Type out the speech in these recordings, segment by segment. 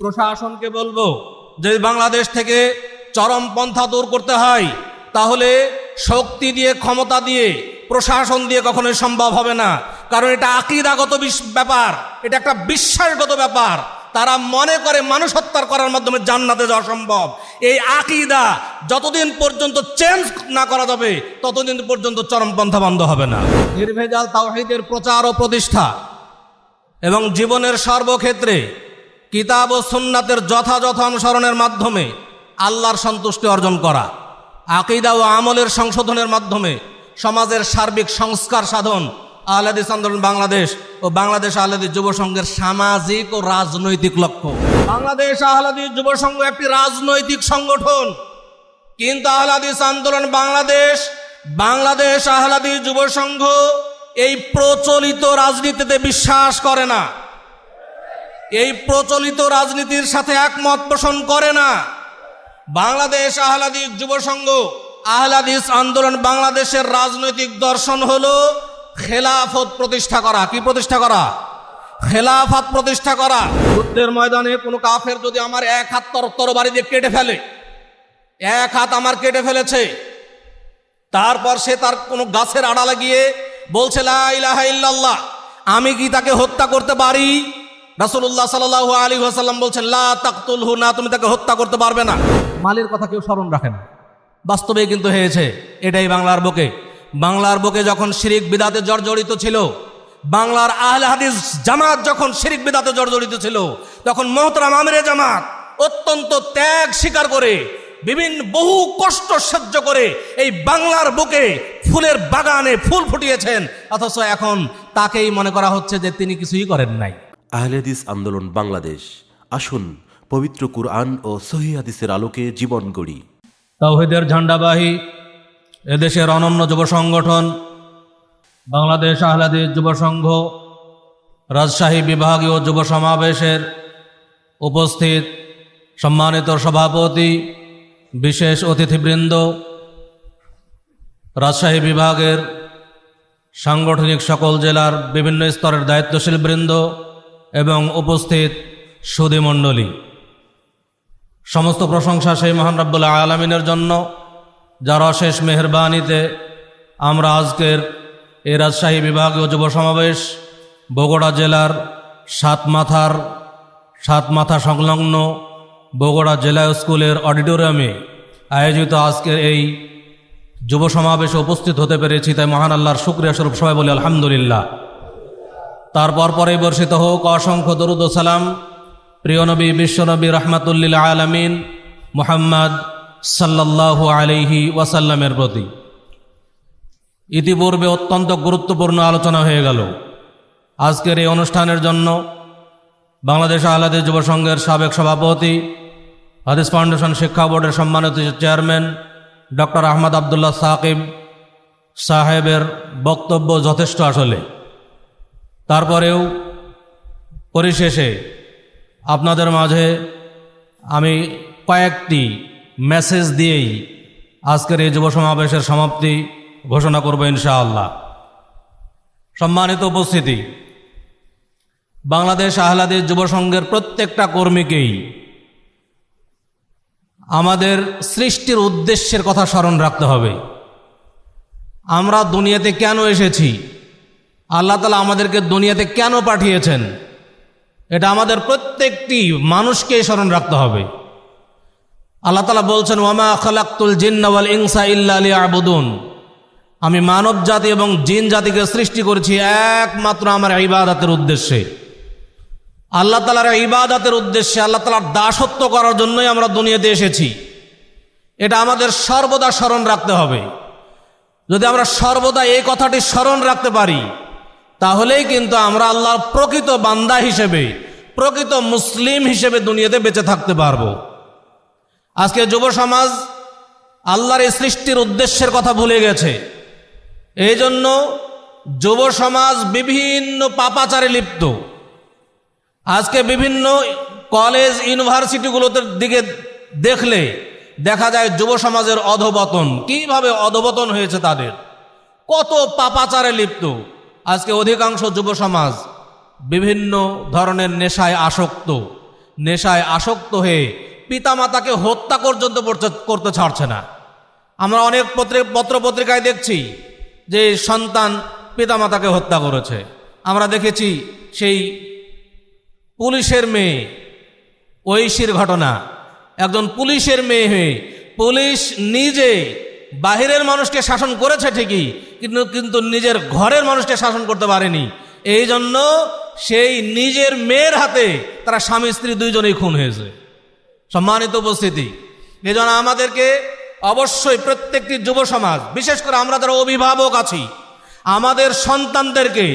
প্রশাসনকে বলব যে বাংলাদেশ থেকে চরমপন্থা দূর করতে হয়, তাহলে শক্তি দিয়ে, ক্ষমতা দিয়ে, প্রশাসন দিয়ে কখনোই সম্ভব হবে না। কারণ এটা আকিদাগত ব্যাপার, এটা একটা বিশ্বাসগত ব্যাপার। তারা মনে করে মানুষ হত্যার করার মাধ্যমে জান্নাতে যাওয়া সম্ভব। এই আকিদা যতদিন পর্যন্ত চেঞ্জ না করা যাবে, ততদিন পর্যন্ত চরমপন্থা বন্ধ হবে না। নির্ভেজাল তাওহীদের প্রচার ও প্রতিষ্ঠা এবং জীবনের সর্বক্ষেত্রে কিতাব ও সুন্নাতের যথাযথ অনুসরণের মাধ্যমে আল্লাহর সন্তুষ্টি অর্জন করা, আকিদা ও আমলের সংশোধনের মাধ্যমে সমাজের সার্বিক সংস্কার সাধন, আহলাদিস আন্দোলন বাংলাদেশ ও বাংলাদেশ আহলাদিস যুব সংঘের সামাজিক ও রাজনৈতিক লক্ষ্য। বাংলাদেশ আহলাদিস যুব সংঘ একটি রাজনৈতিক সংগঠন, কিন্তু আহলাদিস আন্দোলন বাংলাদেশ বাংলাদেশ আহলাদিস যুব সংঘ এই প্রচলিত রাজনীতিতে বিশ্বাস করে না। এই প্রচলিত রাজনীতির সাথে একমত পোষণ করে না। বাংলাদেশ আহলাদিস যুব সংঘ, আহলাদিস আন্দোলন বাংলাদেশের রাজনৈতিক দর্শন হলো খেলাফত প্রতিষ্ঠা করা। কি প্রতিষ্ঠা করা? খেলাফত প্রতিষ্ঠা করা। যুদ্ধের ময়দানে কোনো কাফের যদি আমার এক হাত তর তরবারি দিয়ে কেটে ফেলে, এক হাত আমার কেটে ফেলেছে, তারপর সে তার কোনো গাছের আড়ালে গিয়ে বলছে, লা ইলাহা ইল্লাল্লাহ, আমি কি তাকে হত্যা করতে পারি? রাসূলুল্লাহ সাল্লাল্লাহু আলী ওয়াসাল্লাম বলছেন, লা না, তুমি তাকে হত্যা করতে পারবে না। মালের কথা কেউ স্মরণ রাখে না। বাস্তবে কিন্তু হয়েছে, এটাই বাংলার বুকে। বাংলার বুকে যখন শিরিক বিদাতে জর্জরিত ছিল, বাংলার আহলে হাদিস জামাত যখন শিরিক বিদাতে জর্জরিত ছিল, তখন মোহতরাম আমিরে জামাত অত্যন্ত ত্যাগ স্বীকার করে, বিভিন্ন বহু কষ্ট সহ্য করে এই বাংলার বুকে ফুলের বাগানে ফুল ফুটিয়েছেন। অথচ এখন তাকেই মনে করা হচ্ছে যে তিনি কিছুই করেন নাই। আহলেদিস আন্দোলন বাংলাদেশ। আসুন, পবিত্র কুরআন ও সহি হাদিসের আলোকে জীবন গড়ি। তাওহিদের ঝান্ডাবাহী এদেশের অনন্য যুব সংগঠন, বাংলাদেশ আহলাদিস যুব সংঘ, রাজশাহী বিভাগীয় যুব সমাবেশের উপস্থিত সম্মানিত সভাপতি, বিশেষ অতিথিবৃন্দ, রাজশাহী বিভাগের সাংগঠনিক সকল জেলার বিভিন্ন স্তরের দায়িত্বশীল বৃন্দ এবং উপস্থিত সুধীমণ্ডলী। সমস্ত প্রশংসা সেই মহান রাব্বুল্লাহ আলমিনের জন্য, যার অশেষ মেহরবানিতে আমরা আজকের এই রাজশাহী বিভাগীয় যুব সমাবেশ, বগুড়া জেলার সাত মাথার, সাত মাথা সংলগ্ন বগুড়া জেলা স্কুলের অডিটোরিয়ামে আয়োজিত আজকের এই যুব সমাবেশে উপস্থিত হতে পেরেছি। তাই মহান আল্লাহর শুক্রিয়া স্বরূপ সবাই বলি আলহামদুলিল্লাহ। তারপর পরে বর্ষিত হোক, অসংখ্য দরুদ সালাম। প্রিয় নবী বিশ্বনবী রহমাতুল্লিল আলমিন, মুহাম্মদ সাল্লাল্লাহু আলাইহি ওয়াসাল্লামের প্রতি। ইতিপূর্বে অত্যন্ত গুরুত্বপূর্ণ আলোচনা হয়ে গেল। আজকের এই অনুষ্ঠানের জন্য বাংলাদেশ আহলাদের যুব সংঘের সাবেক সভাপতি, হাদিস ফাউন্ডেশন শিক্ষা বোর্ডের সম্মানিত চেয়ারম্যান, ডক্টর আহমদ আবদুল্লাহ সাকিব সাহেবের বক্তব্য যথেষ্ট আসলে। তারপরেও পরিশেষে আপনাদের মাঝে আমি কয়েকটি মেসেজ দিয়েই আজকের এই যুব সমাবেশের সমাপ্তি ঘোষণা করব ইনশাআল্লাহ। সম্মানিত উপস্থিতি, বাংলাদেশ আহলাদের যুব সংঘের প্রত্যেকটা কর্মীকেই আমাদের সৃষ্টির উদ্দেশ্যের কথা স্মরণ রাখতে হবে। আমরা দুনিয়াতে কেন এসেছি? আল্লাহ তালা আমাদেরকে দুনিয়াতে কেন পাঠিয়েছেন? এটা আমাদের প্রত্যেকটি মানুষকে স্মরণ রাখতে হবে। আল্লাহ তালা বলছেন, ওয়ামা খালাক্তুল জিন্নাওয়াল ইনসা ইল্লা আলী আবুদুন আমি মানব জাতি এবং জিন জাতিকে সৃষ্টি করেছি একমাত্র আমার ইবাদতের উদ্দেশ্যে। আল্লাহ তালার ইবাদতের উদ্দেশ্যে, আল্লাহ তালার দাসত্ব করার জন্যই আমরা দুনিয়াতে এসেছি। এটা আমাদের সর্বদা স্মরণ রাখতে হবে। যদি আমরা সর্বদা এই কথাটি স্মরণ রাখতে পারি তাহলেই কিন্তু আমরা আল্লাহর প্রকৃত বান্দা হিসেবে, প্রকৃত মুসলিম হিসেবে দুনিয়াতে বেঁচে থাকতে পারব। আজকে যুব সমাজ আল্লাহর এই সৃষ্টির উদ্দেশ্যের কথা ভুলে গেছে। এই জন্য যুব সমাজ বিভিন্ন পাপাচারে লিপ্ত। আজকে বিভিন্ন কলেজ, ইউনিভার্সিটিগুলোতে দিকে দেখলে দেখা যায় যুব সমাজের অধবতন কীভাবে অধবতন হয়েছে তাদের? কত পাপাচারে লিপ্ত। আজকে অধিকাংশ যুব সমাজ বিভিন্ন ধরনের নেশায় আসক্ত নেশায় আসক্ত হয়ে পিতামাতাকে হত্যা পর্যন্ত করতে- ছাড়ছে না। আমরা অনেক পত্রে পত্র পত্রিকায় দেখছি যে সন্তান পিতামাতাকে হত্যা করেছে। আমরা দেখেছি সেই পুলিশের মেয়ে, ঐশীর ঘটনা। একজন পুলিশের মেয়ে হয়ে পুলিশ নিজে বাহিরের মানুষকে শাসন করেছে ঠিকই, কিন্তু কিন্তু নিজের ঘরের মানুষকে শাসন করতে পারেনি। এই জন্য সেই নিজের মেয়ের হাতে তারা স্বামী, স্ত্রী দুইজনেই খুন হয়েছে। সম্মানিত উপস্থিতি, এই জন্য আমাদেরকে অবশ্যই প্রত্যেকটি যুব সমাজ, বিশেষ করে আমরা যারা অভিভাবক আছি, আমাদের সন্তানদেরকে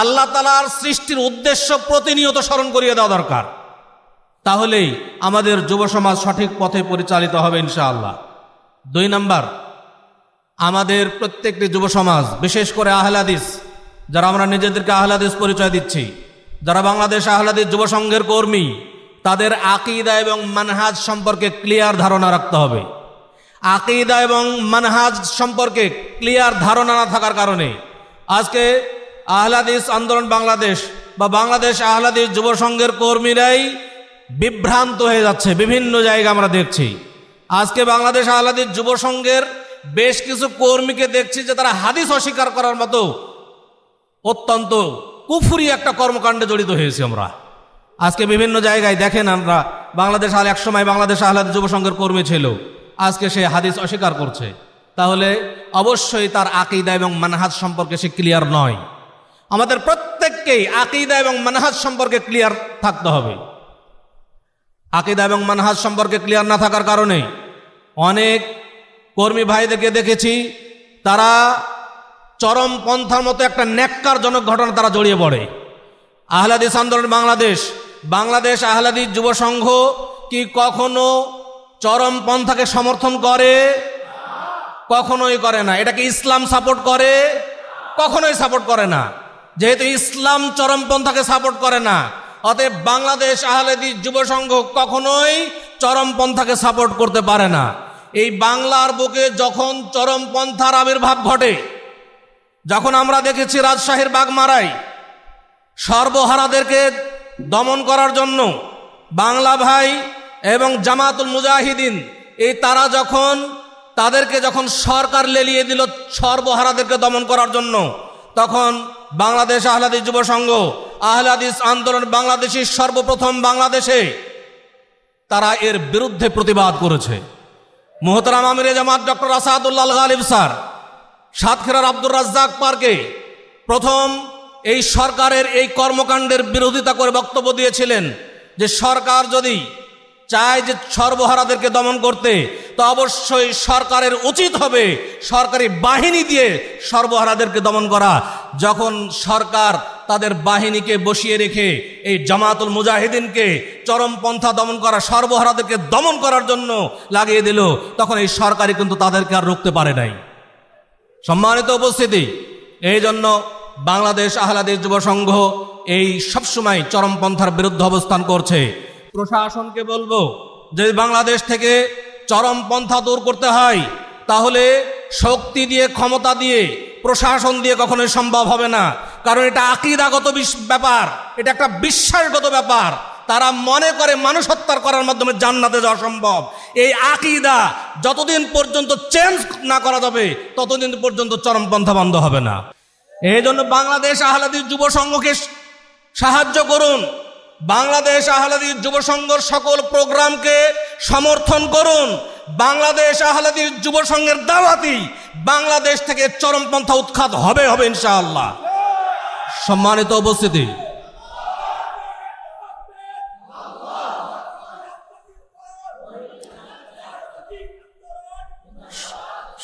আল্লাহ তালার সৃষ্টির উদ্দেশ্য প্রতিনিয়ত স্মরণ করিয়ে দেওয়া দরকার। তাহলেই আমাদের যুব সমাজ সঠিক পথে পরিচালিত হবে ইনশাআল্লাহ। দুই নাম্বার আমাদের প্রত্যেকটি যুব সমাজ, বিশেষ করে আহলাদিস যারা আমরা নিজেদেরকে আহলাদিস পরিচয় দিচ্ছি, যারা বাংলাদেশ আহলাদিস যুব সংঘের কর্মী, তাদের আকিদা এবং মানহাজ সম্পর্কে ক্লিয়ার ধারণা রাখতে হবে। আকিদা এবং মানহাজ সম্পর্কে ক্লিয়ার ধারণা না থাকার কারণে আজকে আহলাদিস আন্দোলন বাংলাদেশ বা বাংলাদেশ আহলাদিস যুব সংঘের কর্মীরাই বিভ্রান্ত হয়ে যাচ্ছে, বিভিন্ন জায়গা আমরা দেখছি। আজকে বাংলাদেশ আহলাদিস যুব সংঘের বেশ কিছু কর্মীকে দেখছি যে তারা হাদিস অস্বীকার করার মতো অত্যন্ত কুফুরি একটা কর্মকাণ্ডে জড়িত হয়েছি আমরা। আজকে বিভিন্ন জায়গায় দেখেন আমরা, বাংলাদেশ আল একসময় বাংলাদেশ আহ্লাদ যুব সংঘের কর্মী ছিল। আজকে সে হাদিস অস্বীকার করছে। তাহলে অবশ্যই তার আকিদা এবং মানহাজ সম্পর্কে সে ক্লিয়ার নয়। আমাদের প্রত্যেককেই আকিদা এবং মানহাজ সম্পর্কে ক্লিয়ার থাকতে হবে। আকিদা এবং মানহাজ সম্পর্কে ক্লিয়ার না থাকার কারণে অনেক কর্মী ভাইদেরকে দেখেছি, তারা চরম পন্থার মতো একটা ন্যাক্কারজনক ঘটনা তারা জড়িয়ে পড়ে। আহলাদিস আন্দোলন বাংলাদেশ বাংলাদেশ আহলাদিস যুব সংঘ কি কখনো চরম পন্থাকে সমর্থন করে? কখনোই করে না। এটাকে ইসলাম সাপোর্ট করে? কখনোই সাপোর্ট করে না। যেহেতু ইসলাম চরমপন্থাকে সাপোর্ট করে না, অতএব বাংলাদেশ আহলেদি যুব সংঘ কখনোই চরমপন্থাকে সাপোর্ট করতে পারে না। এই বাংলার বুকে যখন চরমপন্থার আবির্ভাব ঘটে, যখন আমরা দেখেছি রাজশাহীর বাগমারাই সর্বহারাদেরকে দমন করার জন্য বাংলা ভাই এবং জামাতুল মুজাহিদিন, এই তারা যখন তাদেরকে যখন সরকার লেলিয়ে দিল সর্বহারাদেরকে দমন করার জন্য, তখন বাংলাদেশ আহলাদিস যুব সংঘ, আহলাদিস আন্দোলন বাংলাদেশের সর্বপ্রথম বাংলাদেশে তারা এর বিরুদ্ধে প্রতিবাদ করেছে। মোহতারাম আমিরে জামাত ডক্টর আসাদুল্লাহ গালিব স্যার, সাতক্ষীরার আব্দুর রাজ্জাক পার্কে প্রথম এই সরকারের এই কর্মকাণ্ডের বিরোধিতা করে বক্তব্য দিয়েছিলেন যে সরকার যদি চায় যে সর্বহারাদেরকে দমন করতে, তো অবশ্যই সরকারের উচিত হবে সরকারি বাহিনী দিয়ে সর্বহারাদেরকে দমন করা। যখন সরকার তাদের বাহিনীকে বসিয়ে রেখে এই জামাতুল মুজাহিদিনকে চরমপন্থা দমন করা, সর্বহারাদেরকে দমন করার জন্য লাগিয়ে দিল, তখন এই সরকারই কিন্তু তাদেরকে আর রুখতে পারে নাই। সম্মানিত উপস্থিতি এই জন্য বাংলাদেশ আহলাদেশ যুব সংঘ এই সবসময় চরমপন্থার বিরুদ্ধে অবস্থান করছে। প্রশাসনকে বলব, যে বাংলাদেশ থেকে চরমপন্থা দূর করতে হয়, তাহলে শক্তি দিয়ে, ক্ষমতা দিয়ে, প্রশাসন দিয়ে কখনোই সম্ভব হবে না। কারণ এটা আকিদাগত ব্যাপার, এটা একটা বিশ্বাসগত ব্যাপার। তারা মনে করে মানুষ হত্যার করার মাধ্যমে জান্নাতে যাওয়া সম্ভব। এই আকিদা যতদিন পর্যন্ত চেঞ্জ না করা যাবে, ততদিন পর্যন্ত চরমপন্থা বন্ধ হবে না। এই জন্য বাংলাদেশ আহলাদিস যুব সংঘকে সাহায্য করুন। বাংলাদেশ আহলাদিস যুব সংঘর সকল প্রোগ্রামকে সমর্থন করুন। বাংলাদেশ আহলাদিস যুব সংঘের দাওয়াতি বাংলাদেশ থেকে চরমপন্থা উৎখাত হবে হবে ইনশাআল্লাহ। সম্মানিত উপস্থিতি।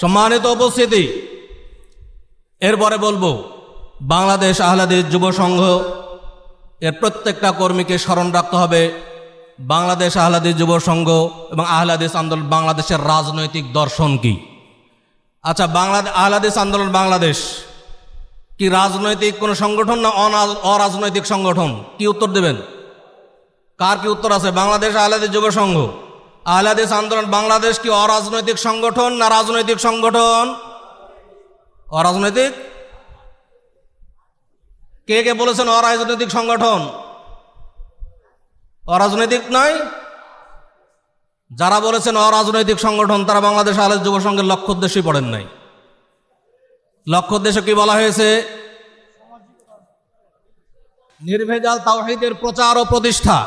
সম্মানিত উপস্থিতি। এরপরে বলব, বাংলাদেশ আহলাদিস যুব সংঘ এর প্রত্যেকটা কর্মীকে স্মরণ রাখতে হবে। বাংলাদেশ আহলাদিস যুব সংঘ এবং আহলাদিস আন্দোলন বাংলাদেশের রাজনৈতিক দর্শন কি? আচ্ছা বাংলাদেশ আহলাদিস আন্দোলন বাংলাদেশ কি রাজনৈতিক কোনো সংগঠন না অরাজনৈতিক সংগঠন? কি উত্তর দেবেন? কার কি উত্তর আছে? বাংলাদেশ আহলাদিস যুব সংঘ। আহলাদিস আন্দোলন বাংলাদেশ কি অরাজনৈতিক সংগঠন না রাজনৈতিক সংগঠন? অরাজনৈতিক? কে কে বলেছেন অরাজনৈতিক সংগঠন? অরাজনৈতিক নয়। যারা বলেছেন অরাজনৈতিক সংগঠন, তারা বাংলাদেশ আলেজ যুব সংঘের লক্ষ্য উদ্দেশ্যই পড়েন নাই। লক্ষ্য উদ্দেশ্য কি বলা হয়েছে? নির্ভেজাল তাওহীদের প্রচার ও প্রতিষ্ঠা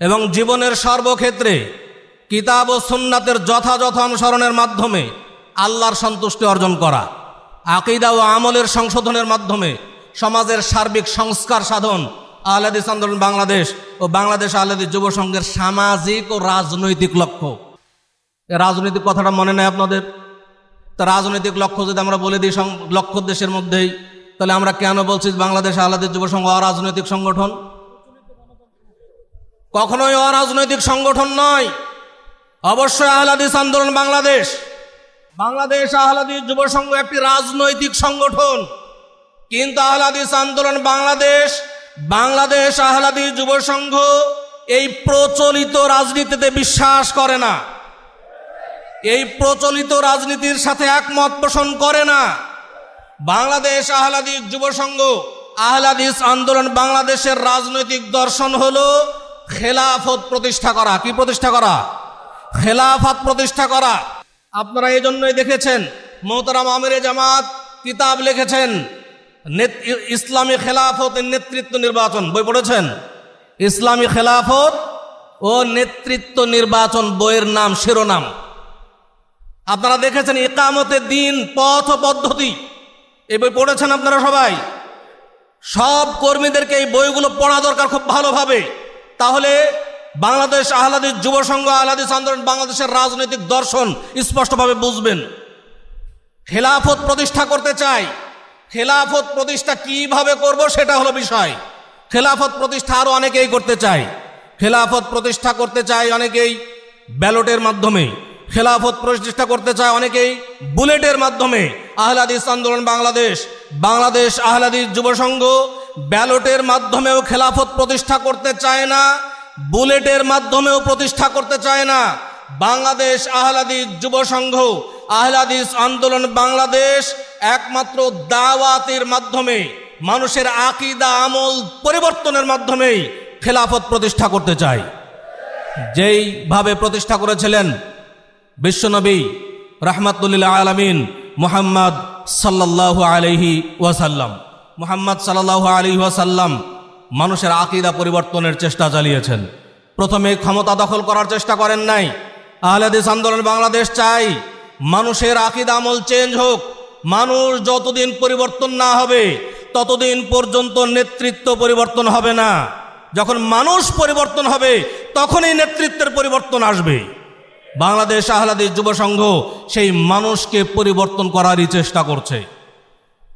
এবং জীবনের সর্বক্ষেত্রে কিতাব ও সুন্নাতের যথাযথ অনুসরণের মাধ্যমে আল্লাহর সন্তুষ্টি অর্জন করা, আকিদা ও আমলের সংশোধনের মাধ্যমে সমাজের সার্বিক সংস্কার সাধন আহলাদিস আন্দোলন বাংলাদেশ ও বাংলাদেশ আহলাদিস যুব সংঘের সামাজিক ও রাজনৈতিক লক্ষ্য। রাজনৈতিক কথাটা মনে নেয় আপনাদের? তা রাজনৈতিক লক্ষ্য যদি আমরা বলে দিই লক্ষ্য দেশের মধ্যেই, তাহলে আমরা কেন বলছি বাংলাদেশ আহলাদিস যুব সংঘ অরাজনৈতিক সংগঠন? কখনোই অরাজনৈতিক সংগঠন নয়। অবশ্যই আহলাদিস আন্দোলন বাংলাদেশ। বাংলাদেশ আহলাদিস যুব সংঘ একটি রাজনৈতিক সংগঠন। কিন্তু আহলাদিস আন্দোলন বাংলাদেশ বাংলাদেশ আহলাদিস যুব সংঘ এই প্রচলিত রাজনীতিতে বিশ্বাস করে না। এই প্রচলিত রাজনীতির সাথে একমত পোষণ করে না। বাংলাদেশ আহলাদিস যুব সংঘ, আহলাদিস আন্দোলন বাংলাদেশের রাজনৈতিক দর্শন হলো খেলাফত প্রতিষ্ঠা করা। কি প্রতিষ্ঠা করা? খেলাফত প্রতিষ্ঠা করা। আপনারা এই জন্যই দেখেছেন, মোহতারাম আমিরে জামাত কিতাব লিখেছেন ইসলামী খেলাফতের নেতৃত্ব নির্বাচন, বই পড়েছেন? ইসলামী খেলাফত ও নেতৃত্ব নির্বাচন বইয়ের নাম, শিরোনাম। আপনারা দেখেছেন একামতে দিন, পথ পদ্ধতি। এই বই পড়েছেন আপনারা সবাই? সব কর্মীদেরকে এই বইগুলো পড়া দরকার খুব ভালোভাবে। তাহলে বাংলাদেশ আহলাদিস যুব সংঘ আহলাদিস আন্দোলন বাংলাদেশের রাজনৈতিক দর্শন স্পষ্টভাবে বুঝবেন। খেলাফত প্রতিষ্ঠা করতে চাই। খেলাফত প্রতিষ্ঠা কীভাবে করব সেটা হলো বিষয়। খেলাফত প্রতিষ্ঠা আরও অনেকেই করতে চায়। খেলাফত প্রতিষ্ঠা করতে চায় অনেকেই ব্যালটের মাধ্যমে। খেলাফত প্রতিষ্ঠা করতে চায় অনেকেই বুলেটের মাধ্যমে। আহলাদিস আন্দোলন বাংলাদেশ বাংলাদেশ আহলাদিস যুব সংঘ ব্যালটের মাধ্যমেও খেলাফত প্রতিষ্ঠা করতে চায় না, বুলেটের মাধ্যমেও প্রতিষ্ঠা করতে চায় না। বাংলাদেশ আহলাদিস যুব সংঘ, আহলাদিস আন্দোলন বাংলাদেশ একমাত্র দাওয়াতের মাধ্যমে, মানুষের আকিদা, আমল পরিবর্তনের মাধ্যমেই খেলাফত প্রতিষ্ঠা করতে চায়। যেইভাবে প্রতিষ্ঠা করেছিলেন বিশ্বনবী রাহমাতুল্লাহ আলমিন মুহাম্মদ সাল্লাহ আলহি ওয়াসাল্লাম। মুহাম্মদ সাল্লাহ আলহি ওয়াসাল্লাম মানুষের আকিদা পরিবর্তনের চেষ্টা চালিয়েছেন। প্রথমে ক্ষমতা দখল করার চেষ্টা করেন নাই আহলাদিস আন্দোলন বাংলাদেশ চাই। মানুষের আকিদা আমল চেঞ্জ হোক। মানুষ যতদিন পরিবর্তন না হবে, ততদিন পর্যন্ত নেতৃত্ব পরিবর্তন হবে না। যখন মানুষ পরিবর্তন হবে, তখনই নেতৃত্বের পরিবর্তন আসবে। বাংলাদেশ আহলাদিস যুব সংঘ সেই মানুষকে পরিবর্তন করারই চেষ্টা করছে।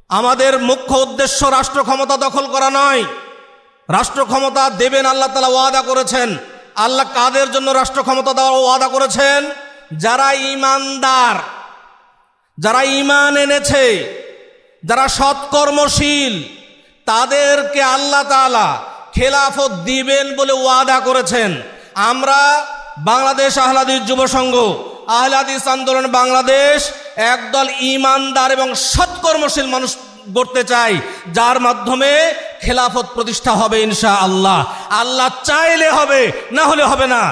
আমাদের মুখ্য উদ্দেশ্য রাষ্ট্র ক্ষমতা দখল করা নয়। রাষ্ট্র ক্ষমতা দেবেন, আল্লাহ তালা ওয়াদা করেছেন। আল্লাহ কাদের জন্য রাষ্ট্র ক্ষমতা দেওয়ার ওয়াদা করেছেন? যারা ইমানদার, যারা ইমান এনেছে, যারা সৎকর্মশীল, তাদেরকে আল্লাহ তাআলা খেলাফত দিবেন বলে ওয়াদা করেছেন। আমরা বাংলাদেশ আহলাদিস যুব সংঘ আহলাদিস আন্দোলন বাংলাদেশ একদল ইমানদার এবং সৎকর্মশীল মানুষ গড়তে চাই, যার মাধ্যমে খেলাফত প্রতিষ্ঠা হবে ইনশা আল্লাহ আল্লাহ চাইলে হবে, না হলে হবে না।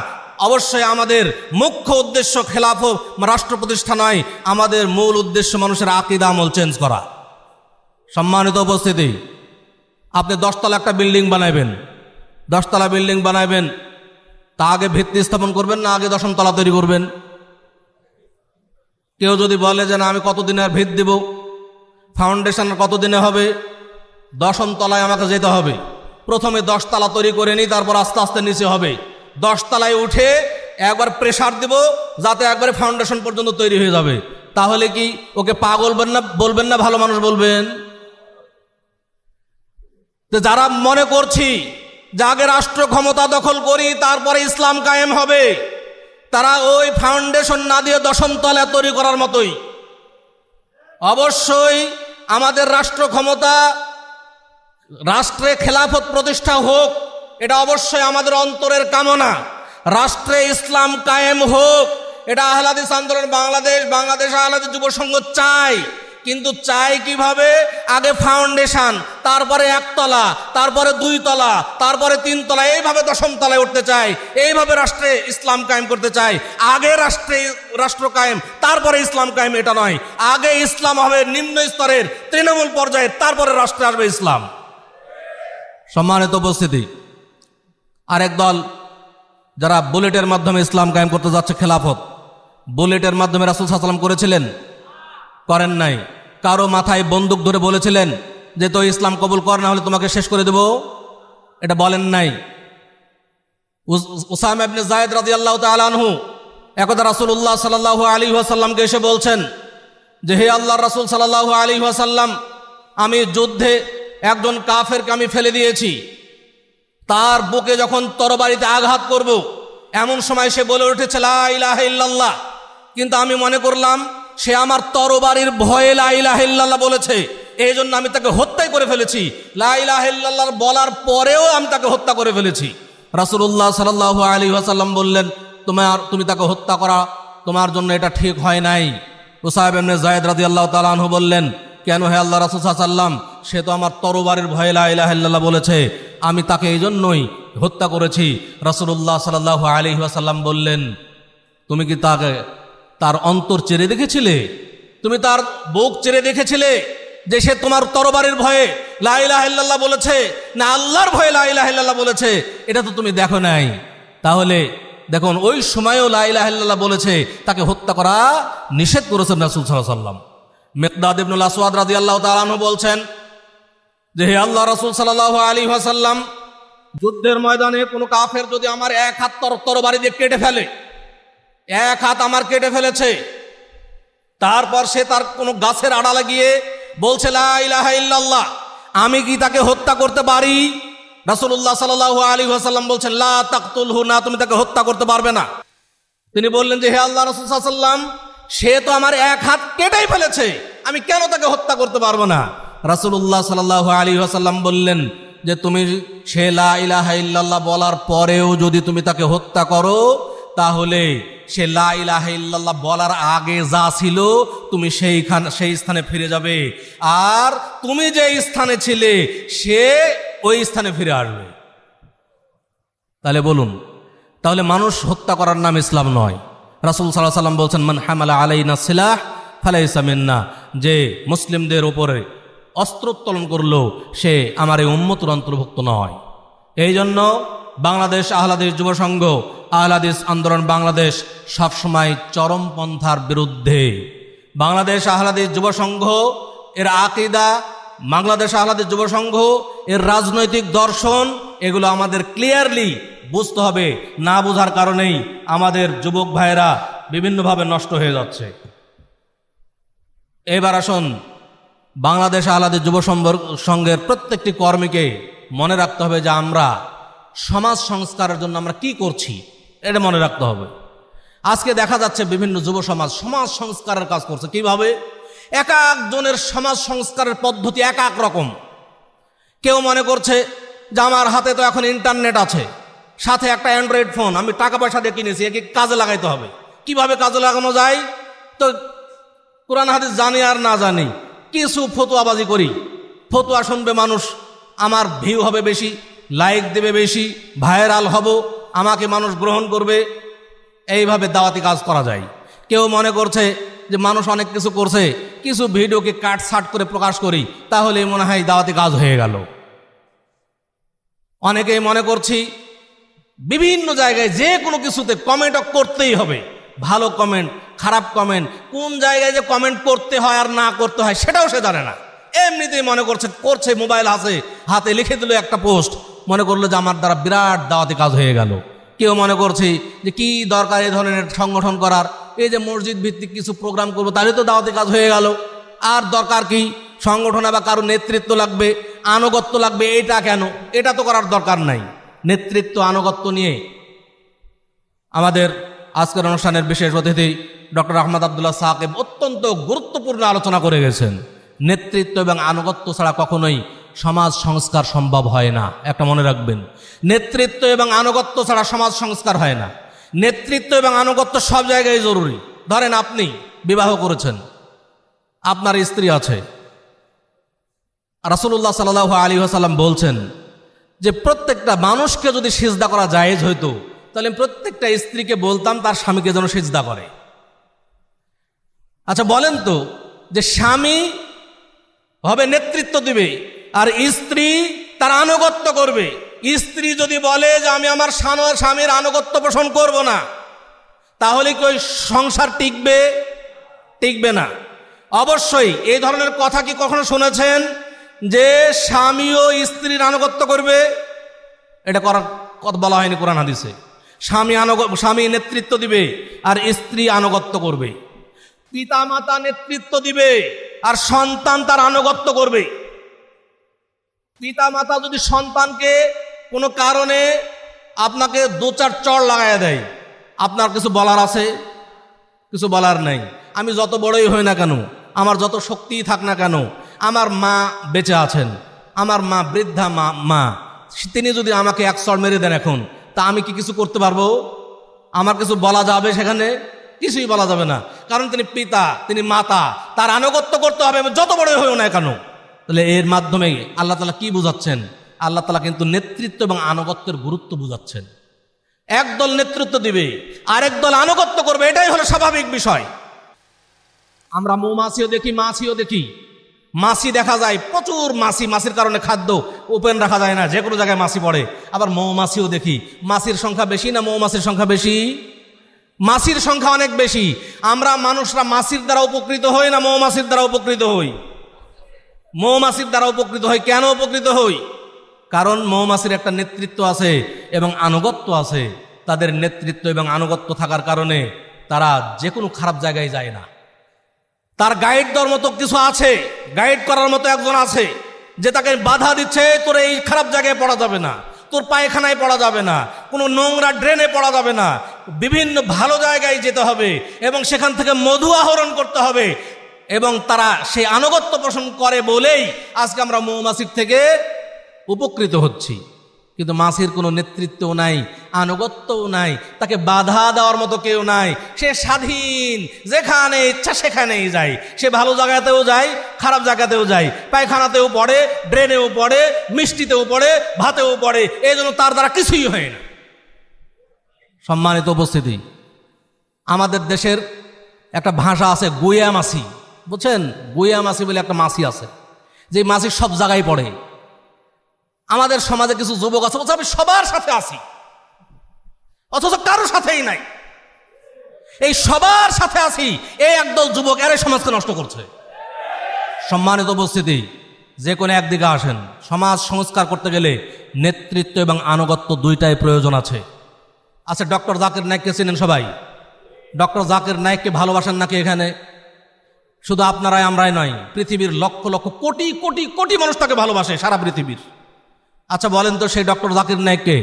অবশ্যই আমাদের মুখ্য উদ্দেশ্য খেলাফ রাষ্ট্র প্রতিষ্ঠা নয়, আমাদের মূল উদ্দেশ্য মানুষের আকিদা আমল চেঞ্জ করা। সম্মানিত উপস্থিতি, আপনি দশতলা একটা বিল্ডিং বানাইবেন। দশতলা বিল্ডিং বানাইবেন, তা আগে ভিত্তি স্থাপন করবেন, না আগে দশম তলা তৈরি করবেন? কেউ যদি বলে যে, না, আমি কতদিনে আর ভিত দিব? ফাউন্ডেশন কতদিনে হবে? দশম তলায় আমাকে যেতে হবে। প্রথমে দশতলা তৈরি করে নিই, তারপর আস্তে আস্তে নিচে হবে। দশতলায় উঠে একবার প্রেশার দিব, যাতে একবারে ফাউন্ডেশন পর্যন্ত তৈরি হয়ে যাবে। তাহলে কি ওকে পাগল বলবেন না বলবেন না, ভালো মানুষ বলবেন? তো যারা মনে করছি যে আগে রাষ্ট্র ক্ষমতা দখল করি, তারপরে ইসলাম কায়েম হবে, তারা ওই ফাউন্ডেশন না দিয়ে দশম তলা তৈরি করার মতোই। অবশ্যই আমাদের রাষ্ট্র ক্ষমতা রাষ্ট্রে খেলাফত প্রতিষ্ঠা হোক, এটা অবশ্যই আমাদের অন্তরের কামনা। রাষ্ট্রে ইসলাম কায়েম হোক, এটা আহলাদিস আন্দোলন বাংলাদেশ বাংলাদেশ আহলাদিস যুব সংঘ চাই কিন্তু চাই কীভাবে? আগে ফাউন্ডেশন তারপরে একতলা, তারপরে দুই তলা তারপরে তিন তলা এইভাবে দশম তলায় উঠতে চায়। এইভাবে রাষ্ট্রে ইসলাম কায়েম করতে চায়। আগে রাষ্ট্রে রাষ্ট্র কায়েম, তারপরে ইসলাম কায়েম, এটা নয়। আগে ইসলাম হবে নিম্ন স্তরের, তৃণমূল পর্যায়ে তারপরে রাষ্ট্রে আসবে ইসলাম। সম্মানিত উপস্থিতি। আরেক দল যারা বুলেটের মাধ্যমে ইসলাম কায়েম করতে যাচ্ছে খেলাফত, বুলেটের মাধ্যমে রাসুল সাল্লাম করেছিলেন? করেন নাই। কারও মাথায় বন্দুক ধরে বলেছিলেন যে তো ইসলাম কবুল কর, না হলে তোমাকে শেষ করে দেব? এটা বলেন নাই। উস- উসাম ইবনে জায়েদ রাদিয়াল্লাহু তাআলা আনহু একদা রাসূলুল্লাহ সাল্লাল্লাহু আলাইহি ওয়াসাল্লামকে এসে বলছেন যে, হে আল্লাহর রাসূল সাল্লাল্লাহু আলাইহি ওয়াসাল্লাম, আমি যুদ্ধে একজন কাফেরকে আমি ফেলে দিয়েছি। তার বুকে যখন তরবারিতে আঘাত করব, এমন সময় সে বলে উঠেছে, লা ইলাহা ইল্লাল্লাহ। কিন্তু আমি মনে করলাম, সে আমার তরবারির ভয়ে লা ইলাহা ইল্লাল্লাহ বলেছে। এই জন্য আমি তাকে হত্যাই করে ফেলেছি। লা ইলাহা ইল্লাল্লাহ বলার পরেও আমি তাকে হত্যা করে ফেলেছি। রাসূলুল্লাহ সাল্লাল্লাহু আলী ওয়াসাল্লাম বললেন, তোমার, তুমি তাকে হত্যা করা, তোমার জন্য এটা ঠিক হয় নাই। উসাহেব এমনি জায়দ রাদিয়াল্লাহু আল্লাহ আনহু বললেন কেন হে আল্লাহ রাসূল সাল্লাম সে তো আমার তরবারির ভয়ে লা বলেছে। আমি তাকে এই জন্যই হত্যা করেছি। রাসূলুল্লাহ সাল্লাল্লাহু আলাইহি ওয়াসাল্লাম বললেন, তুমি কি তাকে তার অন্তর চেরে দেখেছিলে? তুমি তার বুক চেরে দেখেছিলে যে সে তোমার তরবারির ভয়ে লাইলাহিল্লাহ বলেছে না আল্লাহর ভয়ে লাইলাহিল্লাহ বলেছে? এটা তো তুমি দেখো নাই। তাহলে দেখুন, ওই সময়ও লাইলাহিল্লাহ বলেছে, তাকে হত্যা করা নিষেধ করেছেন রাসুল সাল্লাহ সাল্লাম মেকদাদ ইবনুল আসওয়াদ রাদিয়াল্লাহু তাআলা আনহু বলছেন যে, হে আল্লাহ রসুল সাল্লাল্লাহু আলী ওয়াসাল্লাম, যুদ্ধের ময়দানে কোনো কাফের যদি আমার এক হাত তর, তরবারি দিয়ে কেটে ফেলে, এক হাত আমার কেটে ফেলেছে, তারপর সে তার কোনো গাছের আড়ালে গিয়ে বলছে ইল্লাল্লাহ, আমি কি তাকে হত্যা করতে পারি? রাসূলুল্লাহ সাল্লাল্লাহু আলাইহি ওয়াসাল্লাম বলছেন, লা তাকতুলহু না, তুমি তাকে হত্যা করতে পারবে না। তিনি বললেন যে, হে আল্লাহ রাসূল ওয়াসাল্লাম সে তো আমার এক হাত কেটেই ফেলেছে। আমি কেন তাকে হত্যা করতে পারব না? রাসূলুল্লাহ সাল্লাল্লাহু আলাইহি ওয়াসাল্লাম বললেন যে, তুমি সে লা ইলাহা ইল্লাল্লাহ বলার পরেও যদি তুমি তাকে হত্যা করো, তাহলে সে লা ইলাহা ইল্লাল্লাহ বলার আগে যা ছিল, তুমি সেইখান, সেই স্থানে ফিরে যাবে। আর তুমি যে স্থানে ছিলে, সে ওই স্থানে ফিরে আসবে। তাহলে বলুন, তাহলে মানুষ হত্যা করার নাম ইসলাম নয়। রাসুল সাল্লাহ সাল্লাম বলছেন, মান হামালা আলাইনা সিলাহ ফালাইসামিন্না যে মুসলিমদের ওপরে অস্ত্র উত্তোলন সে আমার এই উন্মতুর অন্তর্ভুক্ত নয়। এই জন্য বাংলাদেশ আহলাদেশ যুব সংঘ, আহলাদিস আন্দোলন বাংলাদেশ সবসময় চরমপন্থার বিরুদ্ধে। বাংলাদেশ আহলাদিস যুব সংঘ, এর আকিদা, বাংলাদেশ আহলাদের যুব সংঘ, এর রাজনৈতিক দর্শন, এগুলো আমাদের ক্লিয়ারলি বুঝতে হবে না বোঝার কারণেই আমাদের যুবক ভাইয়েরা বিভিন্নভাবে নষ্ট হয়ে যাচ্ছে। এবার আসুন, বাংলাদেশ আহলাদের যুব সংঘের প্রত্যেকটি কর্মীকে মনে রাখতে হবে যে আমরা সমাজ সংস্কারের জন্য আমরা কি করছি, এটা মনে রাখতে হবে। আজকে দেখা যাচ্ছে বিভিন্ন যুব সমাজ সমাজ সংস্কারের কাজ করছে। কীভাবে? এক একজনের সমাজ সংস্কারের পদ্ধতি এক এক রকম। কেউ মনে করছে যে আমার হাতে তো এখন ইন্টারনেট আছে। সাথে একটা অ্যান্ড্রয়েড ফোন আমি টাকা পয়সা দিয়ে কিনেছি, একে কাজে লাগাইতে হবে। কীভাবে কাজে লাগানো যায়? তো কোরআন হাদিস জানি আর না জানি, কিছু ফতুয়াবাজি করি। ফতুয়া শুনবে মানুষ, আমার ভিউ হবে বেশি লাইক দেবে বেশি ভাইরাল হব, আমাকে মানুষ গ্রহণ করবে। এইভাবে দাওয়াতি কাজ করা যায়। কেউ মনে করছে যে মানুষ অনেক কিছু করছে, কিছু ভিডিওকে কাট সাট করে প্রকাশ করি, তাহলে মনে হয় দাওয়াতি কাজ হয়ে গেল। অনেকেই মনে করছি বিভিন্ন জায়গায় যে কোনো কিছুতে কমেন্ট করতেই হবে। ভালো কমেন্ট খারাপ কমেন্ট কোন জায়গায় যে কমেন্ট করতে হয় আর না করতে হয় সেটাও সে জানে না। এমনিতেই মনে করছে করছে মোবাইল আছে হাতে লিখে দিল একটা পোস্ট মনে করল যে আমার দ্বারা বিরাট দাওয়াতি কাজ হয়ে গেল। কেউ মনে করছে যে কি দরকার এই ধরনের সংগঠন করার, এই যে মসজিদ ভিত্তিক কিছু প্রোগ্রাম করব, তাহলে তো দাওয়াতি কাজ হয়ে গেল। আর দরকার কি? সংগঠনে বা কারও নেতৃত্ব লাগবে, আনুগত্য লাগবে এটা কেন? এটা তো করার দরকার নাই। নেতৃত্ব আনুগত্য নিয়ে আমাদের আজকের অনুষ্ঠানের বিশেষ অতিথি ডক্টর আহমদ আবদুল্লাহ সাহেব অত্যন্ত গুরুত্বপূর্ণ আলোচনা করে গেছেন। নেতৃত্ব এবং আনুগত্য ছাড়া কখনোই সমাজ সংস্কার সম্ভব হয় না। একটা মনে রাখবেন, নেতৃত্ব এবং আনুগত্য ছাড়া সমাজ সংস্কার হয় না। নেতৃত্ব এবং আনুগত্য সব জায়গায় জরুরি। ধরেন আপনি বিবাহ করেছেন, আপনার স্ত্রী আছে। রাসুল্লাহ সাল্লাহ আলী আসাল্লাম বলছেন যে প্রত্যেকটা মানুষকে যদি সিজদা করা জায়েজ হইতো, তাহলে প্রত্যেকটা স্ত্রীকে বলতাম, তার স্বামীকে যেন সিজদা করে। আচ্ছা বলেন তো যে স্বামী হবে নেতৃত্ব দিবে, আর স্ত্রী তার আনুগত্য করবে। স্ত্রী যদি বলে যে আমি আমার স্বামীর আনুগত্য পোষণ করব না, তাহলে কি ওই সংসার টিকবে? টিকবে না। অবশ্যই এই ধরনের কথা কি কখনো শুনেছেন? যে স্বামীও স্ত্রীর আনুগত্য করবে, এটা করার কথা বলা হয়নি কোরআন হাদিসে। স্বামী আনুগ, স্বামী নেতৃত্ব দিবে আর স্ত্রী আনুগত্য করবে। পিতা মাতা নেতৃত্ব দিবে আর সন্তান তার আনুগত্য করবে। পিতা মাতা যদি সন্তানকে কোনো কারণে আপনাকে দু চার চড় লাগাই দেয়, আপনার কিছু বলার আছে? কিছু বলার নাই। আমি যত বড়ই হই না কেন, আমার যত শক্তিই থাক না কেন আমার মা বেঁচে আছেন। আমার মা বৃদ্ধা মা মা। তিনি যদি আমাকে এক চড় মেরে দেন এখন, তা আমি কি কিছু করতে পারব? আমার কিছু বলা যাবে সেখানে? কিছুই বলা যাবে না। কারণ তিনি পিতা, তিনি মাতা, তার আনুগত্য করতে হবে, যত বড় হইও না কেন। তাহলে এর মাধ্যমে আল্লাহ তালা কি বুঝাচ্ছেন? আল্লাহ তালা কিন্তু নেতৃত্ব এবং আনুগত্যের গুরুত্ব বুঝাচ্ছেন। একদল নেতৃত্ব দিবে আরেক দল আনুগত্য করবে, এটাই হলো স্বাভাবিক বিষয়। আমরা মৌমাছিও দেখি, মাছিও দেখি। মাছি দেখা যায়, প্রচুর মাছি মাছির কারণে খাদ্য ওপেন রাখা যায় না যে কোনো জায়গায় মাছি পড়ে। আবার মৌমাছিও দেখি মাছির সংখ্যা বেশি না মৌমাছির সংখ্যা বেশি? মাছির সংখ্যা অনেক বেশি। আমরা মানুষরা মাছির দ্বারা উপকৃত হই না মৌমাছির দ্বারা উপকৃত হই? মৌমাছির দ্বারা উপকৃত হই, কেন উপকৃত হই? কারণ মৌমাছির একটা নেতৃত্ব আছে এবং আনুগত্য আছে। তাদের নেতৃত্ব এবং আনুগত্য থাকার কারণে তারা যে কোনো খারাপ জায়গায় যায় না। তার গাইড দেওয়ার মতো কিছু আছে গাইড করার মতো একজন আছে, যে তাকে বাধা দিচ্ছে, তোর এই খারাপ জায়গায় পড়া যাবে না, তোর পায়খানায় পড়া যাবে না, কোনো নোংরা ড্রেনে পড়া যাবে না, বিভিন্ন ভালো জায়গায় যেতে হবে এবং সেখান থেকে মধু আহরণ করতে হবে এবং তারা সেই আনুগত্য পোষণ করে বলেই আজকে আমরা মৌমাছির থেকে উপকৃত হচ্ছি। কিন্তু মাছির কোনো নেতৃত্বও নাই, আনুগত্যও নাই, তাকে বাধা দেওয়ার মতো কেউ নাই। সে স্বাধীন, যেখানে ইচ্ছা সেখানেই যায়। সে ভালো জায়গাতেও যায়, খারাপ জায়গাতেও যায়। পায়খানাতেও পড়ে, ড্রেনেও পড়ে, মিষ্টিতেও পড়ে, ভাতেও পড়ে, এই জন্য তার দ্বারা কিছুই হয় না। সম্মানিত উপস্থিতি, আমাদের দেশের একটা ভাষা আছে গুয়া মাছি বুঝছেন? গুয়া মাছি বলে একটা মাছি আছে। যে মাছি সব জায়গায় পড়ে। আমাদের সমাজে কিছু যুবক আছে, বলছে, আমি সবার সাথে আছি। অথচ কারোর সাথেই নাই। এই সবার সাথে আছি এই একদল যুবক এর সমাজকে নষ্ট করছে। সম্মানিত উপস্থিতি, যে কোনো একদিকে আসেন। সমাজ সংস্কার করতে গেলে নেতৃত্ব এবং আনুগত্য দুইটাই প্রয়োজন আছে। আচ্ছা ডক্টর জাকির নাইককে চিনেন সবাই? ডক্টর জাকির নাইককে ভালোবাসেন নাকি এখানে? শুধু আপনারাই, আমরাই নয়, পৃথিবীর লক্ষ লক্ষ, কোটি কোটি কোটি মানুষ তাকে ভালোবাসে, সারা পৃথিবীর। আচ্ছা বলেন তো সেই ডক্টর জাকির নায়ককে,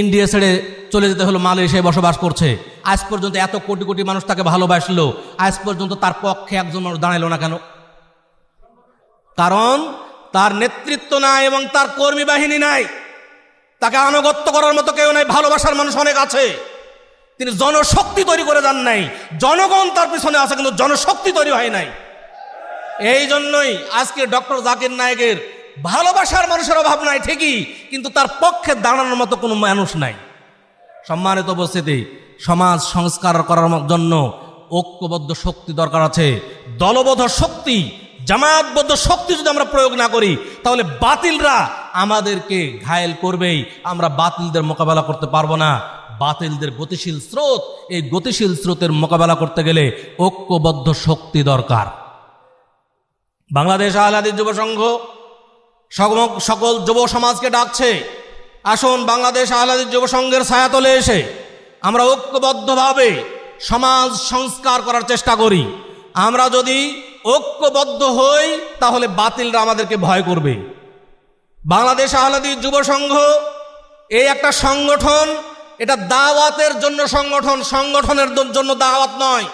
ইন্ডিয়া ছেড়ে চলে যেতে হলো মালয়েশিয়ায় বসবাস করছে। আজ পর্যন্ত এত কোটি কোটি মানুষ তাকে ভালোবাসলো, আজ পর্যন্ত তার পক্ষে একজন মানুষ দাঁড়াইলো না কেন? কারণ তার নেতৃত্ব নাই এবং তার কর্মী বাহিনী নাই। তাকে আনুগত্য করার মতো কেউ নাই, ভালোবাসার মানুষ অনেক আছে। তিনি জনশক্তি তৈরি করে যান নাই। জনগণ তার পিছনে আছে, কিন্তু জনশক্তি তৈরি হয় নাই। এই জন্যই আজকে ডক্টর জাকির নায়কের ভালোবাসার মানুষের অভাব নাই, ঠিকই, কিন্তু তার পক্ষে দাঁড়ানোর মতো কোনো মানুষ নাই। সম্মানিত উপস্থিতি, সমাজ সংস্কার করার জন্য ঐক্যবদ্ধ শক্তি দরকার আছে। দলবদ্ধ শক্তি, জামায়াতবদ্ধ শক্তি যদি আমরা প্রয়োগ না করি, তাহলে বাতিলরা আমাদেরকে ঘায়েল করবেই। আমরা বাতিলদের মোকাবেলা করতে পারব না। বাতিলদের গতিশীল স্রোত, এই গতিশীল স্রোতের মোকাবেলা করতে গেলে ঐক্যবদ্ধ শক্তি দরকার। বাংলাদেশ আহলাদি যুব সংঘ সকল যুব সমাজকে ডাকছে। আসুন বাংলাদেশ আহলাদি যুব সংঘের ছায়াতলে এসে আমরা ঐক্যবদ্ধভাবে সমাজ সংস্কার করার চেষ্টা করি। আমরা যদি ঐক্যবদ্ধ হই, তাহলে বাতিলরা আমাদেরকে ভয় করবে। বাংলাদেশ আহলাদি যুব সংঘ এই একটা সংগঠন, এটা দাওয়াতের জন্য সংগঠন, সংগঠনের জন্য দাওয়াত নয়।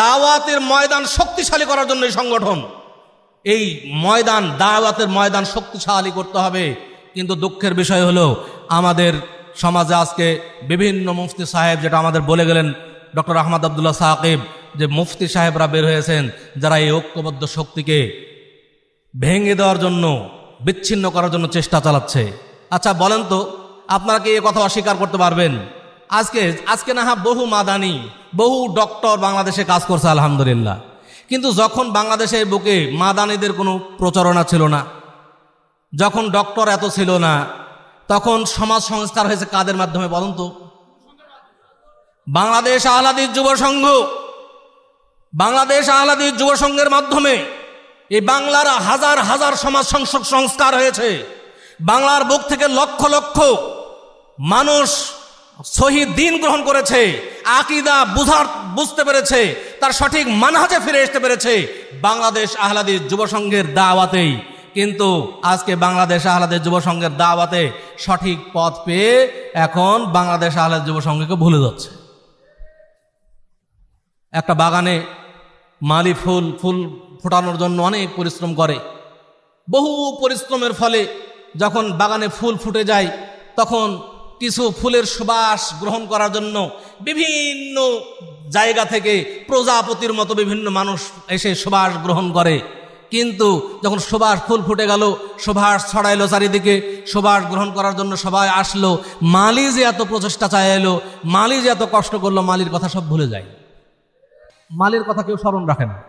দাওয়াতের ময়দান শক্তিশালী করার জন্য সংগঠন। এই ময়দান, দাওয়াতের ময়দান শক্তিশালী করতে হবে। কিন্তু দুঃখের বিষয় হলো, আমাদের সমাজে আজকে বিভিন্ন মুফতি সাহেব, যেটা আমাদের বলে গেলেন ডক্টর আহমদ আবদুল্লাহ সাহেব যে মুফতি সাহেবরা বের হয়েছেন, যারা এই ঐক্যবদ্ধ শক্তিকে ভেঙে দেওয়ার জন্য, বিচ্ছিন্ন করার জন্য চেষ্টা চালাচ্ছে। আচ্ছা বলেন তো, আপনারা কি এ কথা অস্বীকার করতে পারবেন? আজকে আজকে না বহু মাদানি, বহু ডক্টর বাংলাদেশে কাজ করছে, আলহামদুলিল্লাহ। কিন্তু যখন বাংলাদেশের বুকে মাদানিদের কোনো প্রচারণা ছিল না, যখন ডক্টর এত ছিল না, তখন সমাজ সংস্কার হয়েছে কাদের মাধ্যমে বলুন তো? বাংলাদেশ আহলাদিস যুব সংঘ, বাংলাদেশ আহলাদিস যুব সংঘের মাধ্যমে এই বাংলার হাজার হাজার সমাজ সংস্কার হয়েছে। বাংলার বুক থেকে লক্ষ লক্ষ মানুষ শহীদ দিন গ্রহণ করেছে, আকিদা বুঝার, বুঝতে পেরেছে, তার সঠিক মানহাজে ফিরে আসতে পেরেছে। বাংলাদেশ আহলাদিস যুব সংঘের দাওয়াতেই। কিন্তু আজকে বাংলাদেশ আহলাদের যুব সংঘের দাওয়াতে সঠিক পথ পেয়ে এখন বাংলাদেশ আহলাদ যুব সংঘকে ভুলে যাচ্ছে। একটা বাগানে মালি ফুল ফুল ফোটানোর জন্য অনেক পরিশ্রম করে। বহু পরিশ্রমের ফলে যখন বাগানে ফুল ফুটে যায়, তখন কিছু ফুলের সুবাস গ্রহণ করার জন্য বিভিন্ন জায়গা থেকে প্রজাপতির মতো বিভিন্ন মানুষ এসে সুবাস গ্রহণ করে। কিন্তু যখন সুবাস ফুল ফুটে গেল, সুবাস ছড়াইলো চারিদিকে, সুবাস গ্রহণ করার জন্য সবাই আসলো। মালি যে এত প্রচেষ্টা চাইলো মালি যে এত কষ্ট করল, মালির কথা সব ভুলে যায়। মালির কথা কেউ স্মরণ রাখে না।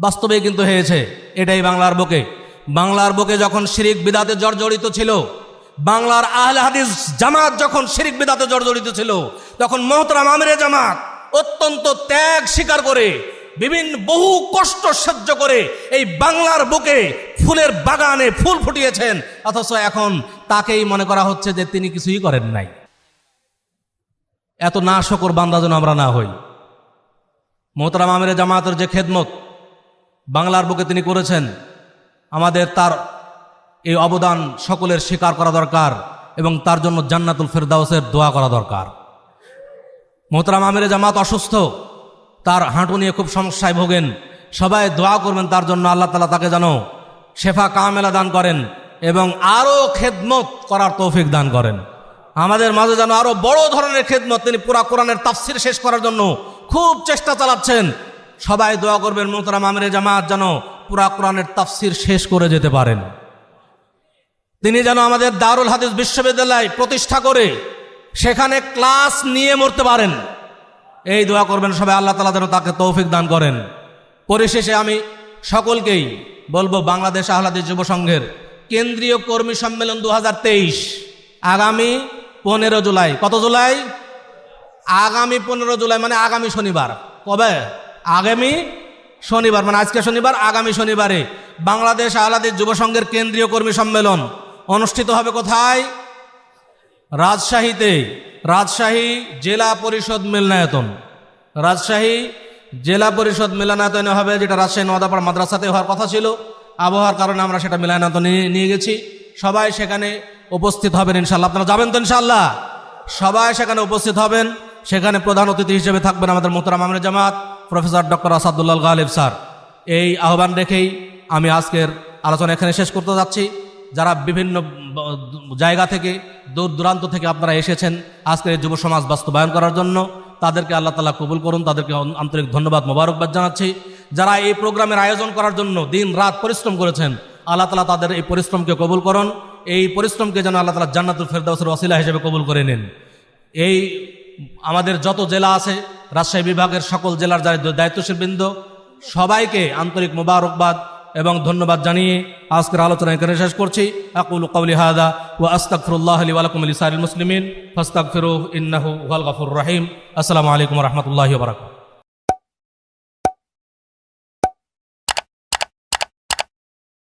বাস্তবে কিন্তু হয়েছে, এটাই বাংলার বুকে। বাংলার বুকে যখন শিরিক বিদাতে জর্জরিত ছিল বাংলার আহলে হাদিস জামাত যখন শিরিক বিদাতে জর্জরিত ছিল, তখন মোহতরাম আমিরে জামাত অত্যন্ত ত্যাগ স্বীকার করে, বিভিন্ন বহু কষ্ট সহ্য করে এই বাংলার বুকে ফুলের বাগানে ফুল ফুটিয়েছেন। অথচ এখন তাকেই মনে করা হচ্ছে যে তিনি কিছুই করেন নাই। এত না শকর বান্দা যেন আমরা না হই। মোহতারাম আমিরে জামাতের যে খেদমত, বাংলার বুকে তিনি করেছেন, আমাদের তার এই অবদান সকলের স্বীকার করা দরকার এবং তার জন্য জান্নাতুল ফেরদাউসের দোয়া করা দরকার। মোহতারাম আমিরে জামাত অসুস্থ, তার হাঁটু নিয়ে খুব সমস্যায় ভোগেন। সবাই দোয়া করবেন তার জন্য, আল্লাহ তালা তাকে যেন শেফা কামেলা দান করেন এবং আরও খেদমত করার তৌফিক দান করেন। আমাদের মাঝে যেন আরও বড় ধরনের খেদমত তিনি পুরা কোরআনের তাফসির শেষ করার জন্য খুব চেষ্টা চালাচ্ছেন। সবাই দোয়া করবেন মোহতারাম আমিরে জামাত যেন পুরা কোরআনের তাফসির শেষ করে যেতে পারেন। তিনি যেন আমাদের দারুল হাদিস বিশ্ববিদ্যালয় প্রতিষ্ঠা করে সেখানে ক্লাস নিয়ে মরতে পারেন। এই দোয়া করবেন সবাই, আল্লাহ তালা যেন তাকে তৌফিক দান করেন। পরিশেষে আমি সকলকেই বলব, বাংলাদেশ আহ্লাদিস যুব সংঘের কেন্দ্রীয় কর্মী সম্মেলন দু হাজার তেইশ, আগামী পনেরো জুলাই। কত জুলাই? আগামী পনেরো জুলাই মানে আগামী শনিবার। কবে? আগামী শনিবার মানে আজকে শনিবার, আগামী শনিবারে। বাংলাদেশ আহ্লাদিস যুব সংঘের কেন্দ্রীয় কর্মী সম্মেলন অনুষ্ঠিত হবে কোথায়? রাজশাহীতে। রাজশাহী জেলা পরিষদ মিলনায়তন। রাজশাহী জেলা পরিষদ মিলনায়তনে হবে, যেটা রাজশাহী নদাপাড়া মাদ্রাসাতে হওয়ার কথা ছিল। আবহাওয়ার কারণে আমরা সেটা মিলনায়তনে নিয়ে- গেছি। সবাই সেখানে উপস্থিত হবেন ইনশাল্লাহ আপনারা যাবেন তো ইনশাল্লাহ সবাই সেখানে উপস্থিত হবেন। সেখানে প্রধান অতিথি হিসেবে থাকবেন আমাদের মোহতারাম আমির জামাত, professor doctor Asadullah Galib sir. এই আহ্বান রেখেই আমি আজকের আলোচনা এখানে শেষ করতে যাচ্ছি। যারা বিভিন্ন জায়গা থেকে, দূর দূরান্ত থেকে আপনারা এসেছেন আজকের যুব সমাজ বাস্তবায়ন করার জন্য, তাদেরকে আল্লাহ তালা কবুল করুন, তাদেরকে আন্তরিক ধন্যবাদ, মোবারকবাদ জানাচ্ছি। যারা এই প্রোগ্রামের আয়োজন করার জন্য দিন রাত পরিশ্রম করেছেন, আল্লাহ তালা তাদের এই পরিশ্রমকে কবুল করুন। এই পরিশ্রমকে যেন আল্লাহ তালা জান্নাতুল ফেরদাউসের ওসিলা হিসেবে কবুল করে নিন। এই আমাদের যত জেলা আছে, রাজশাহী বিভাগের সকল জেলার যারা দায়িত্বশীল বৃন্দ, সবাইকে আন্তরিক মোবারকবাদ এবং ধন্যবাদ জানিয়ে আজকের আলোচনা এখানে শেষ করছি। আকুল কৌলি হাদা ও আস্তাগফিরুল্লাহ আলী আলকুম আলী সাহিল মুসলিমিন ফাস্তাগফিরুহু ইন্নাহু ওয়াল গাফুর রাহিম। আসসালামু আলাইকুম রহমতুল্লাহ বারাকাত